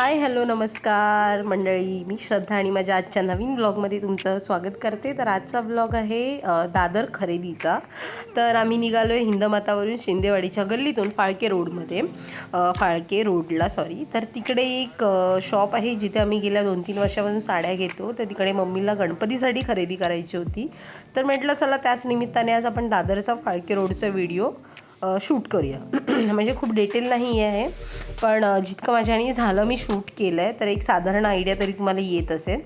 Hi hello नमस्कार मंडळी. मी श्रद्धा आणि माझ्या आजच्या नवीन ब्लॉगमध्ये तुमचं स्वागत करते. तर आजचा ब्लॉग आहे दादर खरेदीचा. तर आम्ही निघालो आहे हिंदमातावरून शिंदेवाडीच्या गल्लीतून फाळके रोडमध्ये. फाळके रोडला सॉरी तर तिकडे एक शॉप आहे जिथे आम्ही गेल्या दोन तीन वर्षापासून साड्या घेतो. तर तिकडे मम्मीला गणपतीसाठी खरेदी करायची होती. तर म्हटलं चला त्याच निमित्ताने आज आपण दादरचा फाळके रोडचा व्हिडिओ शूट करूया. म्हणजे खूप डिटेल नाही आहे पण जितकं माझ्याने झालं मी शूट केलं आहे तर एक साधारण आयडिया तरी तुम्हाला येत असेल.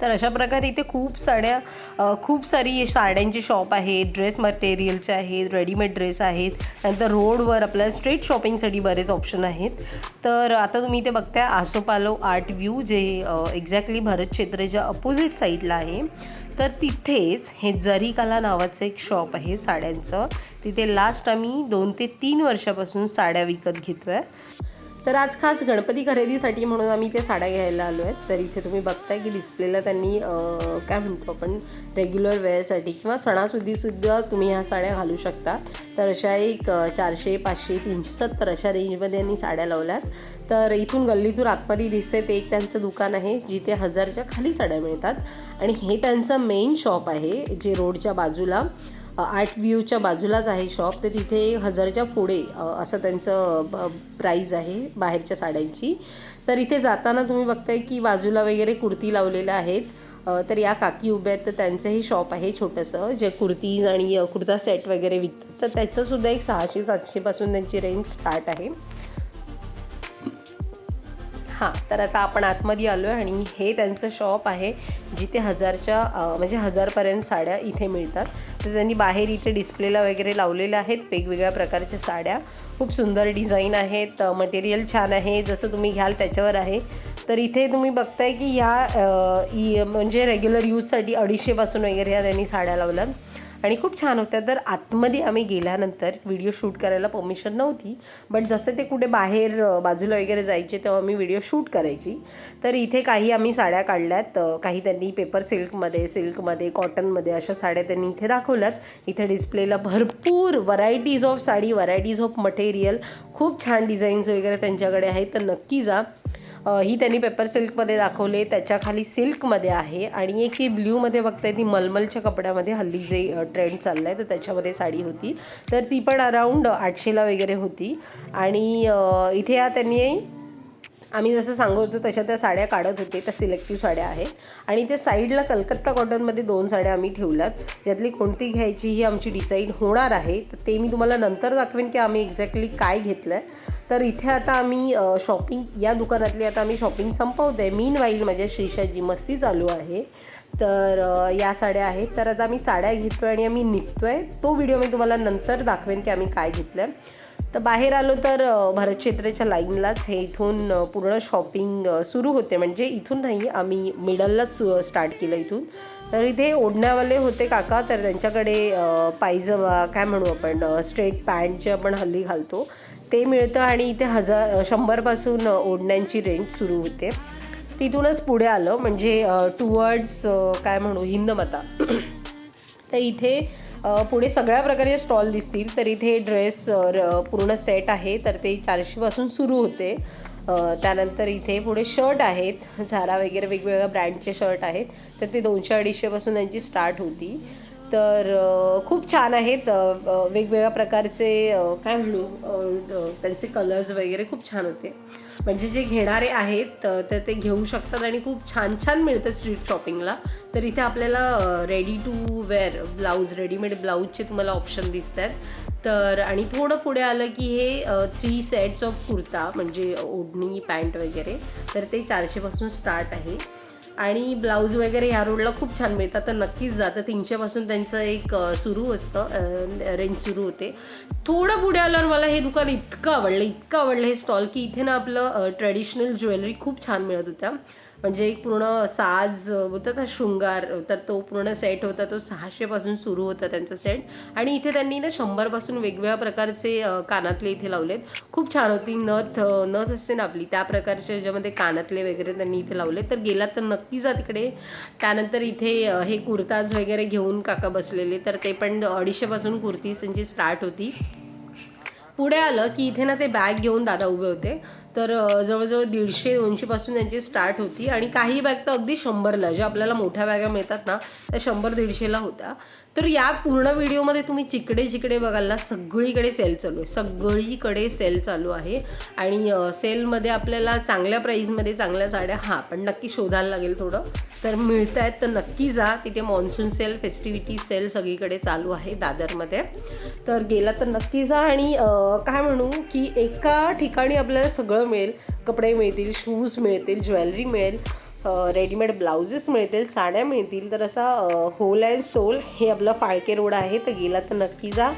तर अशा प्रकारे इथे खूप साड्या खूप सारी साड्यांचे शॉप आहे ड्रेस मटेरियलचे आहेत रेडीमेड ड्रेस आहेत. नंतर रोडवर आपल्याला स्ट्रीट शॉपिंगसाठी बरेच ऑप्शन आहेत. तर आता तुम्ही इथे बघताय आसोपालो आर्ट व्ह्यू जे एक्झॅक्टली भरत क्षेत्राच्या अपोजिट साईडला आहे. तर तिथेच हे जरीकाला नावाचं एक शॉप आहे साड्यांचं. तिथे लास्ट आम्ही दोन ते तीन वर्षापासून साड्या विकत घेतो आहे तर आज खास गणपती खरेदीसाठी म्हणून आम्ही ते साड्या घ्यायला आलो आहेत. तर इथे तुम्ही बघताय की डिस्प्लेला त्यांनी काय म्हणतो आपण रेग्युलर वेअरसाठी किंवा सणासुदीसुद्धा तुम्ही ह्या साड्या घालू शकता. तर अशा एक चारशे पाचशे तीनशे सत्तर अशा रेंजमध्ये यांनी साड्या लावल्यात. तर इथून गल्लीतून आतमध्ये दिसते ते एक त्यांचं दुकान आहे जिथे हजारच्या खाली साड्या मिळतात. आणि हे त्यांचं मेन शॉप आहे जे रोडच्या बाजूला. आर्ट व्ह्यूच्या बाजूलाच आहे शॉप. तर तिथे हजारच्या पुढे असं त्यांचं प्राईज आहे बाहेरच्या साड्यांची. तर इथे जाताना तुम्ही बघताय की बाजूला वगैरे कुर्ती लावलेल्या आहेत. तर या काकी उभ्या आहेत. तर त्यांचंही शॉप आहे छोटंसं जे कुर्तीज आणि कुर्ता सेट वगैरे विकतात. तर त्याचंसुद्धा एक सहाशे सातशेपासून त्यांची रेंज स्टार्ट आहे. हां तर आता आपण आतमध्ये आलो आहे आणि हे त्यांचं शॉप आहे जिथे हजारच्या म्हणजे हजारपर्यंत साड्या इथे मिळतात. तर त्यांनी बाहेर इथे डिस्प्लेला वगैरे लावलेल्या आहेत वेगवेगळ्या प्रकारच्या साड्या. खूप सुंदर डिझाईन आहेत मटेरियल छान आहे जसं तुम्ही घ्याल त्याच्यावर आहे. तर इथे तुम्ही बघताय की ह्या इ- म्हणजे रेग्युलर यूजसाठी अडीचशेपासून वगैरे ह्या त्यांनी साड्या लावल्या आणि खूप छान होत्या. तर आतमध्ये आम्ही गेल्यानंतर व्हिडिओ शूट करायला परमिशन नव्हती. बट जसं ते कुठे बाहेर बाजूला वगैरे जायचे तेव्हा मी व्हिडिओ शूट करायची. तर इथे काही आम्ही साड्या काढल्यात. काही त्यांनी पेपर सिल्कमध्ये सिल्कमध्ये कॉटनमध्ये अशा साड्या त्यांनी इथे दाखवल्यात. इथे डिस्प्लेला भरपूर varieties of sari varieties of material खूप छान डिझाईन्स वगैरे त्यांच्याकडे आहेत. तर नक्की जा. ही त्यांनी पेपर सिल्कमध्ये दाखवले. त्याच्याखाली सिल्कमध्ये आहे. आणि एक ही ब्ल्यूमध्ये बघताय ती मलमलच्या कपड्यामध्ये हल्ली जे ट्रेंड चालला आहे तर त्याच्यामध्ये साडी होती. तर ती पण अराऊंड आठशेला वगैरे होती. आणि इथे या त्यांनी आम्ही जसं सांगत होतो तशा त्या साड्या काढत होते. त्या सिलेक्टिव्ह साड्या आहेत. आणि ते साईडला कलकत्ता कॉटनमध्ये दोन साड्या आम्ही ठेवल्यात. ज्यातली कोणती घ्यायची ही आमची डिसाईड होणार आहे. तर ते मी तुम्हाला नंतर दाखवेन की आम्ही एक्झॅक्टली काय घेतलं आहे तर इथे आता आम्ही शॉपिंग या दुकानातली आता आम्ही शॉपिंग संपवतो आहे मीन वाईल माझ्या श्रीषाची मस्ती चालू आहे. तर या साड्या आहेत. तर आता आम्ही साड्या घेतो आहे आणि आम्ही निघतो आहे तो व्हिडिओ मी तुम्हाला नंतर दाखवेन की आम्ही काय घेतलं आहे तर बाहेर आलो तर अ, भरत लाईनलाच हे इथून पूर्ण शॉपिंग सुरू होते. म्हणजे इथून नाही आम्ही मिडललाच स्टार्ट केलं इथून. तर इथे ओढण्यावाले होते काका तर त्यांच्याकडे पायजमा काय म्हणू आपण स्ट्रेट पॅन्ट जे आपण हल्ली घालतो. ते मिळतं आणि इथे हजार शंभरपासून ओढण्यांची रेंज सुरू होते. तिथूनच पुढे आलं. म्हणजे टुवर्ड्स काय म्हणू हिंदमता. तर इथे पुढे सगळ्या प्रकारचे स्टॉल दिसतील तर इथे ड्रेस पूर्ण सेट आहे तर ते चारशेपासून सुरू होते. त्यानंतर इथे पुढे शर्ट आहेत झारा वगैरे वेगवेगळ्या ब्रँडचे शर्ट आहेत तर ते दोनशे अडीचशेपासून त्यांची स्टार्ट होती. तर खूप छान आहेत वेगवेगळ्या प्रकारचे काय म्हणू त्यांचे कलर्स वगैरे खूप छान होते. म्हणजे जे घेणारे आहेत तर ते घेऊ शकतात आणि खूप छान छान मिळतं स्ट्रीट शॉपिंगला तर इथे आपल्याला ready to wear blouse readymade ब्लाऊजचे तुम्हाला ऑप्शन दिसत आहेत तर आणि थोडं पुढे आलं की हे थ्री सेट्स ऑफ कुर्ता म्हणजे ओढणी पॅन्ट वगैरे तर ते चारशेपासून स्टार्ट आहे. आणि ब्लाऊज वगैरे ह्या रोडला खूप छान मिळतात. तर नक्कीच जा तर तीनशेपासून त्यांचं एक सुरू असतं. रेंज सुरू होते. थोडं पुढे आल्यावर मला हे दुकान इतकं आवडलं इतकं आवडलं हे स्टॉल की इथे ना आपलं ट्रेडिशनल ज्वेलरी खूप छान मिळत होत्या. म्हणजे एक पूर्ण साज होता ना शृंगार तर तो पूर्ण सेट होता तो सहाशेपासून सुरू होता त्यांचा सेट आणि इथे त्यांनी ना शंभरपासून वेगवेगळ्या प्रकारचे कानातले इथे लावलेत. खूप छान होती नथ नथ असते ना आपली त्या प्रकारच्या ज्यामध्ये कानातले वगैरे त्यांनी इथे लावले तर गेला तर नक्की जा तिकडे. त्यानंतर इथे हे कुर्ताज वगैरे घेऊन काका बसलेले. तर ते पण अडीचशेपासून कुर्तीज त्यांची स्टार्ट होती. पुढे आलं की इथे ना ते बॅग घेऊन दादा उभे होते. तर जवळजवळ दीडशे दोनशेपासून त्यांची स्टार्ट होती. आणि काही बॅग तर अगदी शंभरला ज्या आपल्याला मोठ्या बॅगा मिळतात ना त्या शंभर दीडशेला होत्या. तर या पूर्ण व्हिडिओमध्ये तुम्ही जिकडे जिकडे बघाल ना सगळीकडे सेल चालू आहे. सगळीकडे सेल चालू आहे. आणि सेलमध्ये आपल्याला चांगल्या प्राईजमध्ये चांगल्या साड्या हां पण नक्की शोधायला लागेल थोडं. तर मिळत आहेत तर नक्की जा. तिथे मॉन्सून सेल फेस्टिव्हिटी सेल सगळीकडे चालू आहे दादरमध्ये. तर गेला तर नक्की जा आणि काय म्हणू की एका ठिकाणी आपल्याला सगळं मिळेल. कपडे मिळतील शूज मिळतील ज्वेलरी मिळेल. रेडीमेड ब्लाउजेस मिळतील साड्या मिळतील. तर असा होल अँड सोल हे आपलं फाळके रोड आहे तर गेला तर नक्की जा.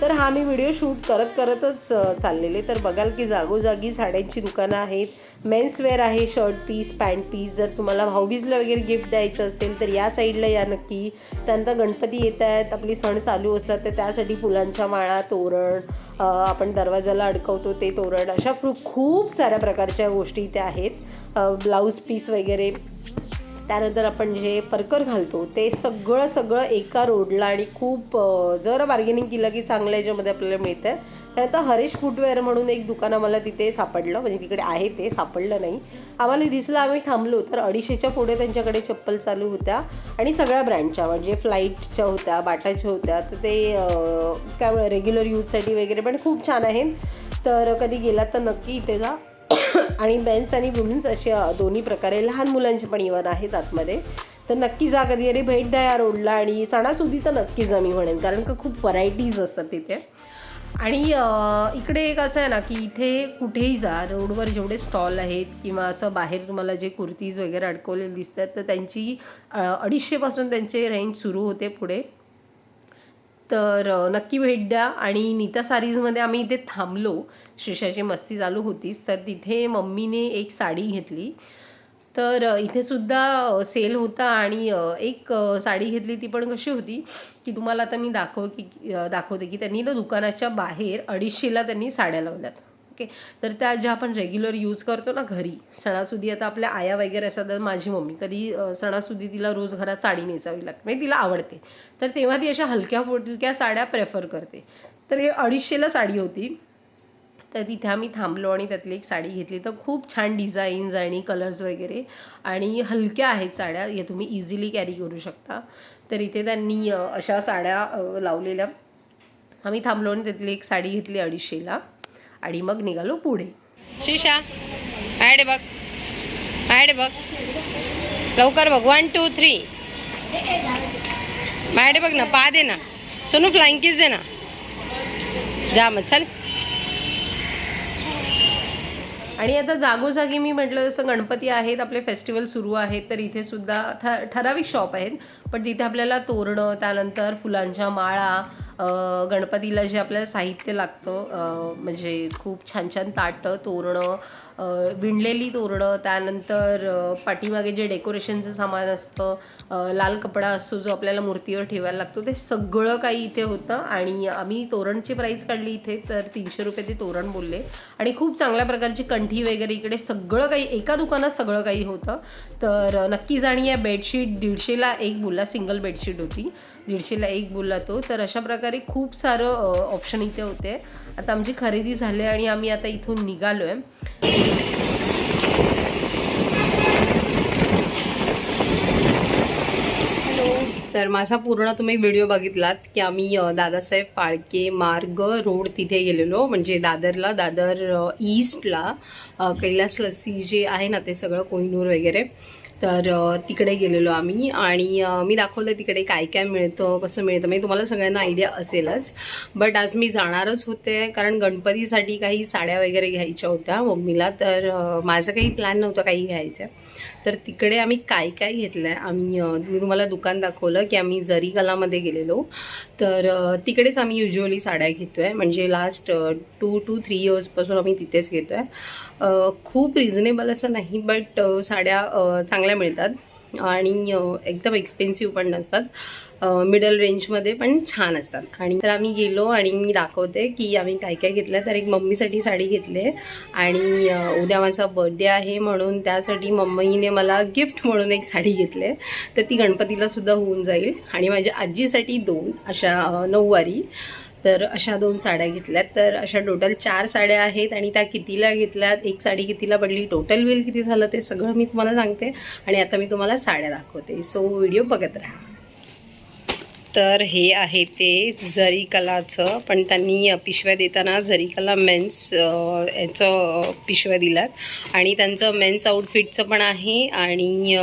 तर हा मी व्हिडिओ शूट करत करतच चाललेले. तर बघाल की जागोजागी साड्यांची दुकानं आहेत. मेन्सवेअर आहे शर्ट पीस पॅन्ट पीस जर तुम्हाला भाऊबीजला वगैरे गिफ्ट द्यायचं असेल तर या साईडला या नक्की. त्यानंतर गणपती येत आहेत आपली सण चालू असतात तर त्यासाठी फुलांच्या माळा तोरण आपण दरवाजाला अडकवतो ते तोरण. अशा खूप खूप साऱ्या प्रकारच्या गोष्टी इथे आहेत. ब्लाऊज पीस वगैरे. त्यानंतर आपण जे परकर घालतो ते सगळं सगळं एका रोडला आणि खूप जर बार्गेनिंग केलं की चांगल्या याच्यामध्ये आपल्याला मिळतं त्यानंतर हरीश फुटवेअर म्हणून एक दुकान आम्हाला तिथे सापडलं म्हणजे तिकडे आहे ते सापडलं नाही. आम्हाला दिसलं आम्ही थांबलो तर अडीचशेच्या पुढे त्यांच्याकडे चप्पल चालू होत्या. आणि सगळ्या ब्रँडच्या म्हणजे फ्लाईटच्या होत्या बाटाच्या होत्या तर ते काय रेग्युलर यूजसाठी वगैरे पण खूप छान आहेत. तर कधी गेलात तर नक्की इथे जा. आणि मेन्स आणि वुमेन्स असे दोन्ही प्रकारे लहान मुलांचे पण इव्हन आहेत आतमध्ये. तर नक्की जा कधी अरे भेट द्या या रोडला आणि सणासुदी तर नक्की जा मी म्हणेन कारण का खूप व्हरायटीज असतात तिथे. आणि इकडे एक असं आहे ना की इथे कुठेही जा रोडवर जेवढे स्टॉल आहेत किंवा असं बाहेर तुम्हाला जे कुर्तीज वगैरे अडकवलेले दिसतात तर त्यांची अडीचशेपासून त्यांचे रेंज सुरू होते पुढे. तर नक्की भेट द्या. आणि नीता सारीजमध्ये आम्ही इथे थांबलो. शिशाची मस्ती चालू होतीच. तर तिथे मम्मीने एक साडी घेतली. तर इथे सुद्धा सेल होता आणि एक साडी घेतली ती पण कशी होती की तुम्हाला आता मी दाखव की दाखवते की त्यांनी ना दुकानाच्या बाहेर अडीचशेला त्यांनी साड्या लावल्यात. ओके तर त्या ज्या आपण रेग्युलर यूज करतो ना घरी सणासुदी आता आपल्या आया वगैरे असतात तर माझी मम्मी कधी सणासुदी तिला रोज घरात साडी नेसावी लागते. म्हणजे तिला आवडते. तर तेव्हा ती अशा हलक्या फुलक्या साड्या प्रेफर करते. तर हे अडीचशेला साडी होती. तर तिथे आम्ही थांबलो आणि त्यातली एक साडी घेतली. तर खूप छान डिझाईन्स आणि कलर्स वगैरे आणि हलक्या आहेत साड्या. या तुम्ही इझिली कॅरी करू शकता. तर इथे त्यांनी अशा साड्या लावलेल्या. आम्ही थांबलो आणि त्यातली एक साडी घेतली अडीचशेला आणि मग निघालो पुढे. शिशा ॲड बघ. ॲड बघ. लवकर बघ. वन टू थ्री ॲड बघ ना पा दे ना. सोनू फ्लाइंग किस दे ना. जा मग चल. आणि आता जागोजागी मी म्हटलं जसं गणपती आहेत आपले फेस्टिवल सुरू आहेत तर इथे सुद्धा ठराविक शॉप आहेत. पण तिथे आपल्याला तोरणं त्यानंतर फुलांच्या माळा गणपतीला जे आपल्याला साहित्य लागतं म्हणजे खूप छान छान ताटं तोरणं विणलेली तोरणं त्यानंतर पाठीमागे जे डेकोरेशनचं सामान असतं लाल कपडा असतो जो आपल्याला मूर्तीवर ठेवायला लागतो ते सगळं काही इथे होतं आणि आम्ही तोरणची प्राईस काढली इथे तर तीनशे रुपये ते तोरण बोलले. आणि खूप चांगल्या प्रकारची कंठी वगैरे इकडे सगळं काही एका दुकानात सगळं काही होतं. तर नक्की जाणी या बेडशीट दीडशेला एक बोलला सिंगल बेडशीट होती. दीडशेला एक बोलला तो. तर अशा प्रकारे खूप सारं ऑप्शन इथे होते. आता आमची खरेदी झाली आणि आम्ही आता इथून निघालो आहे तर माझा पूर्ण तुम्ही व्हिडिओ बघितलात की आम्ही दादासाहेब फाळके मार्ग रोड तिथे गेलेलो. म्हणजे दादरला दादर ईस्टला कैलास लस्सी जे आहे ना ते सगळं कोहिनूर वगैरे. तर तिकडे गेलेलो आम्ही आणि मी दाखवलं तिकडे काय काय मिळतं कसं मिळतं. म्हणजे तुम्हाला सगळ्यांना आयडिया असेलच. बट आज मी जाणारच होते कारण गणपतीसाठी काही साड्या वगैरे घ्यायच्या होत्या मम्मीला. तर माझं काही प्लॅन नव्हतं काही घ्यायचं. तर तिकडे आम्ही काय काय घेतलं आहे आम्ही मी तुम्हाला दुकान दाखवलं की आम्ही जरी कलामध्ये गेलेलो तर तिकडेच आम्ही युज्युअली साड्या घेतो आहे म्हणजे लास्ट टू टू थ्री इयर्सपासून आम्ही तिथेच घेतो आहे खूप रिझनेबल असं नाही बट साड्या चांगल्या मिळतात. आणि एकदम एक्सपेन्सिव्ह पण नसतात. मिडल रेंजमध्ये पण छान असतात. आणि तर आम्ही गेलो आणि मी दाखवते की आम्ही काय काय घेतलं. तर एक मम्मीसाठी साडी घेतली आहे आणि उद्या माझा बर्थडे आहे म्हणून त्यासाठी मम्मीने मला गिफ्ट म्हणून एक साडी घेतली. आहे तर ती गणपतीला सुद्धा होऊन जाईल. आणि माझ्या आजीसाठी दोन अशा नऊवारी. तर अशा दोन साड्या घेतल्यात. तर अशा टोटल चार साड्या आहेत आणि त्या कितीला घेतल्यात? एक साडी कितीला पडली? टोटल बिल किती झालं? ते सगळं मी तुम्हाला सांगते आणि आता मी तुम्हाला साड्या दाखवते. सो व्हिडिओ बघत राहा. तर हे आहे ते जरी कलाचं पण त्यांनी पिशव्या देताना जरी कला मेन्स याचं पिशव्या दिल्यात. आणि त्यांचं मेन्स आउटफिटचं पण आहे आणि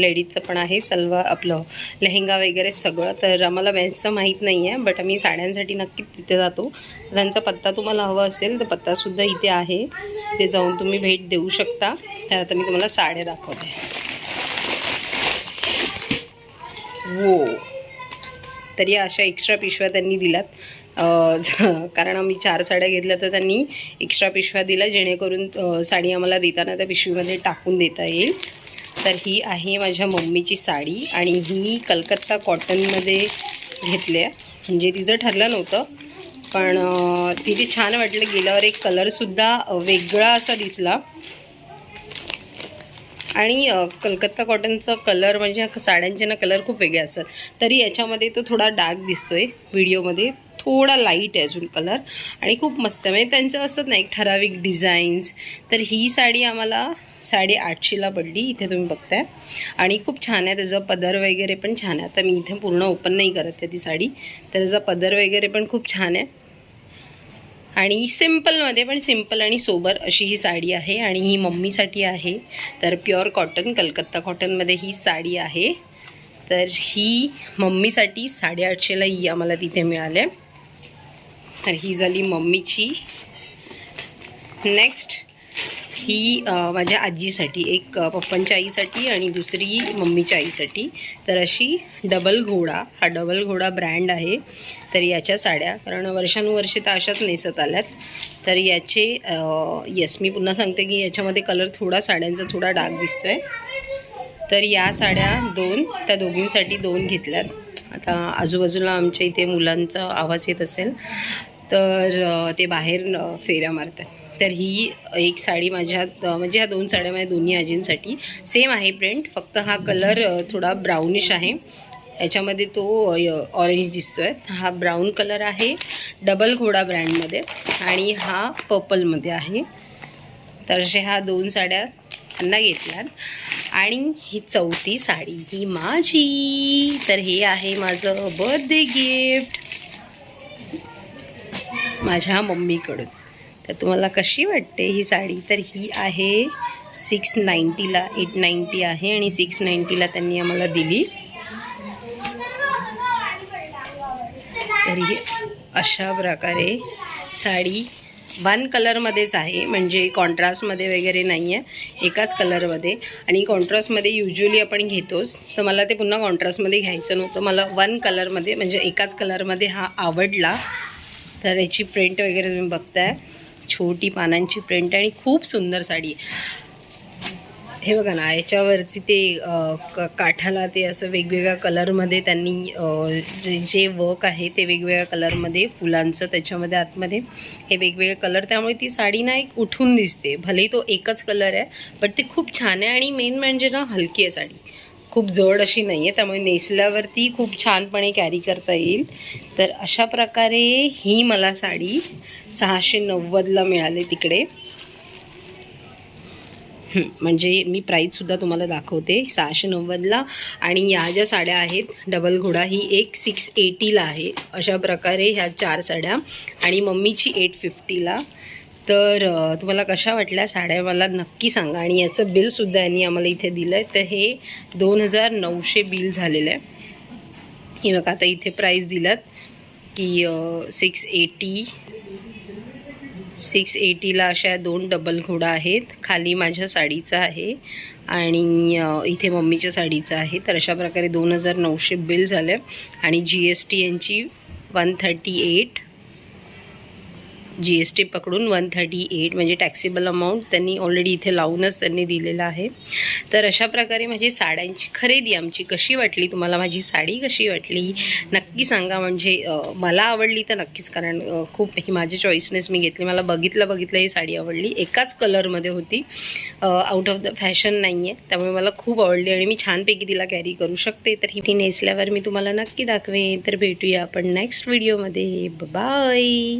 लेडीजचं पण आहे सलवार आपलं लेहेंगा वगैरे सगळं. तर आम्हाला मेन्सचं माहीत नाही आहे बट आम्ही साड्यांसाठी नक्कीच तिथे जातो. त्यांचा पत्ता तुम्हाला हवा असेल तर पत्तासुद्धा इथे आहे. ते जाऊन तुम्ही भेट देऊ शकता. तर आता मी तुम्हाला साड्या दाखवते. हो. तर या अशा एक्स्ट्रा पिशव्या त्यांनी दिल्यात. कारण आम्ही चार साड्या घेतल्या तर त्यांनी एक्स्ट्रा पिशव्या दिल्या जेणेकरून साडी आम्हाला देताना त्या पिशवीमध्ये टाकून देता येईल. तर ही आहे माझ्या मम्मीची साडी आणि ही कलकत्ता कॉटनमध्ये घेतली आहे. म्हणजे तिचं ठरलं नव्हतं पण तिथे छान वाटलं. गेल्यावर एक कलरसुद्धा वेगळा असा दिसला. आणि कलकत्ता कॉटनचा कलर म्हणजे ह्या साड्यांचे ना कलर खूप वेगळे असतात. तरी याच्यामध्ये तो थोडा डार्क दिसतो आहे व्हिडिओमध्ये. थोडा लाइट आहे अजून कलर आणि खूप मस्त म्हणजे त्यांचं असत ना एक ठराविक डिझाईन्स. तर ही साडी आम्हाला साडे आठशेला पडली इथे तुम्ही बघताय. आणि खूप छान आहे त्याचं पदर वगैरे पण छान आहे. आता मी इथे पूर्ण ओपन नाही करत आहे ती साडी. तर त्याचा पदर वगैरे पण खूप छान आहे. आणि सिम्पलमध्ये पण सिंपल आणि सोबर अशी ही साडी आहे आणि ही मम्मीसाठी आहे. तर प्युअर कॉटन कलकत्ता कॉटनमध्ये ही साडी आहे. तर ही मम्मीसाठी साडेआठशेला ही आम्हाला तिथे मिळाले तर ही झाली मम्मीची. नेक्स्ट ही माझ्या आजीसाठी एक पप्पांच्या आईसाठी आणि दुसरी मम्मीच्या आईसाठी. तर अशी डबल घोडा हा डबल घोडा ब्रँड आहे. तर याच्या साड्या कारण वर्षानुवर्षे तर अशाच नेसत आल्यात. तर याचे येस मी पुन्हा सांगते की याच्यामध्ये कलर थोडा साड्यांचा थोडा डार्क दिसतो आहे तर या साड्या दोन त्या दोघींसाठी दोन घेतल्यात. आता आजूबाजूला आमच्या इथे मुलांचा आवाज येत असेल तर ते बाहेर फेऱ्या मारतात तर ही एक साडी माझ्या म्हणजे ह्या दोन साड्या माझ्या दोन्ही आजींसाठी. सेम आहे प्रिंट फक्त हा कलर थोडा ब्राउनिश आहे. याच्यामध्ये तो ऑरेंज दिसतोय. हा ब्राऊन कलर आहे डबल घोडा ब्रँडमध्ये आणि हा पर्पलमध्ये आहे. तर अशा ह्या दोन साड्या त्यांना घेतल्यात. आणि ही चौथी साडी ही माझी. तर हे आहे माझं बर्थडे गिफ्ट माझ्या मम्मीकडून. तर तुम्हाला कशी वाटते ही साडी? तर ही आहे सिक्स नाईंटीला एट नाईंटी आहे आणि सिक्स नाईंटीला त्यांनी आम्हाला दिली. तर ही अशा प्रकारे साडी वन कलरमध्येच आहे म्हणजे कॉन्ट्रास्टमध्ये वगैरे नाही आहे एकाच कलरमध्ये. आणि कॉन्ट्रास्टमध्ये युजली आपण घेतोच तर मला ते पुन्हा कॉन्ट्रास्टमध्ये घ्यायचं नव्हतं. मला वन कलरमध्ये म्हणजे एकाच कलरमध्ये हा आवडला. तर याची प्रिंट वगैरे तुम्ही बघताय. छोटी पानांची प्रिंट आणि खूप सुंदर साडी आहे. हे बघा ना याच्यावरती ते क- काठाला ते असं वेगवेगळ्या कलरमध्ये त्यांनी जे जे वर्क आहे ते वेगवेगळ्या कलरमध्ये फुलांचं त्याच्यामध्ये आतमध्ये हे वेगवेगळे कलर त्यामुळे ती साडी ना एक उठून दिसते. भलेही तो एकच कलर आहे बट ती खूप छान आहे आणि मेन म्हणजे ना हलकी आहे साडी. खूप जड अशी नाही आहे त्यामुळे नेसल्यावरती खूप छानपणे कॅरी करता येईल. तर अशा प्रकारे ही मला साडी सहाशे नव्वदला मिळाली तिकडे. म्हणजे मी प्राईजसुद्धा तुम्हाला दाखवते सहाशे नव्वदला आणि या ज्या साड्या आहेत डबल घोडा ही एक सिक्स एटीला आहे. अशा प्रकारे ह्या चार साड्या. आणि मम्मीची एट फिफ्टीला तर तुम्हाला कशा वाटल्या साड्या मला नक्की सांगा. आणि याचं बिलसुद्धा यांनी आम्हाला इथे दिलं आहे तर हे दोन हजार नऊशे बिल झालेलं आहे. हे बघा आता इथे प्राईस दिलात की सिक्स एटी सिक्स एटीला अशा दोन डबल घोडा आहेत. खाली माझ्या साडीचा आहे आणि इथे मम्मीच्या साडीचं आहे. तर अशा प्रकारे दोन हजार नऊशे बिल झालं. आणि जी एस टी यांची one thirty eight G S T पकडून वन थर्टी एट म्हणजे टॅक्सेबल अमाऊंट त्यांनी ऑलरेडी इथे लावूनच त्यांनी दिलेलं आहे. तर अशा प्रकारे माझी साड्यांची खरेदी आमची कशी वाटली तुम्हाला माझी साडी कशी वाटली नक्की सांगा. म्हणजे मला आवडली तर नक्कीच कारण खूप ही माझ्या चॉईसनेच मी घेतली. मला बघितलं बघितलं ही साडी आवडली. एकाच कलरमध्ये होती. आउट ऑफ द फॅशन नाही आहे त्यामुळे मला खूप आवडली आणि मी छानपैकी तिला कॅरी करू शकते. तर ही नेसल्यावर मी तुम्हाला नक्की दाखवेन. तर भेटूया आपण नेक्स्ट व्हिडिओमध्ये बाय